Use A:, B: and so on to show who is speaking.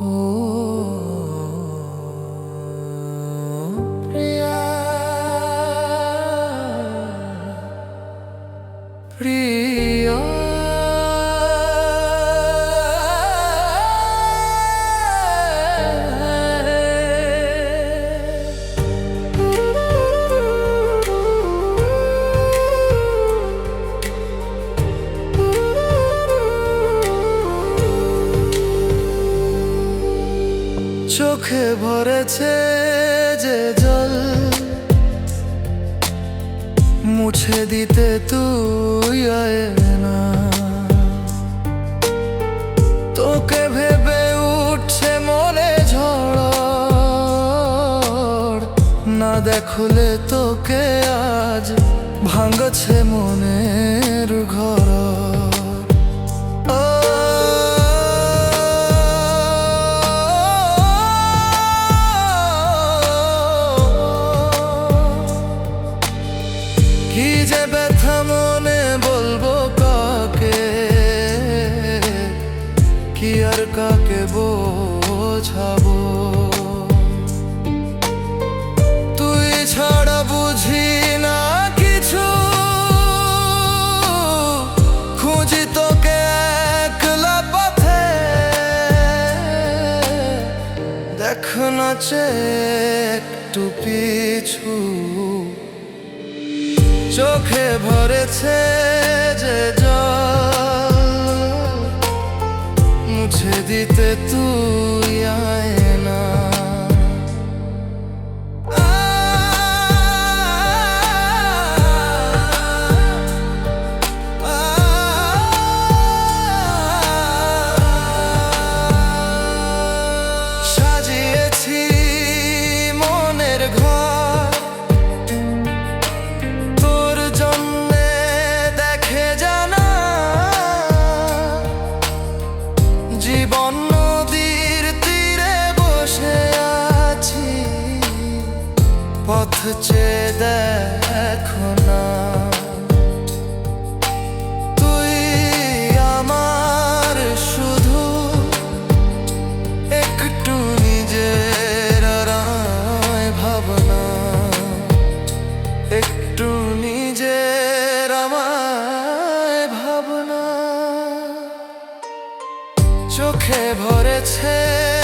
A: ও চোখে ভরেছে যে জল মুছে দিতে তুই না। তোকে ভেবে উঠছে মনে ঝড়। না দেখলে তোকে আজ ভাঙছে মনের ঘর। ব্যথা মনে বলব কাকে? কি আর কাকে বোঝাবো? তুই ছাড়া বুঝি না কিছু। খুঁজি তোকে একলা পথে। দেখ না চেয়ে একটু পিছু। চোখে ভরেছে যে জল মুছে দিতে তুই আয় না। জীবন নদীর তীরে বসে আছি। পথ চেয়ে দেখো না। চোখে ভরেছে।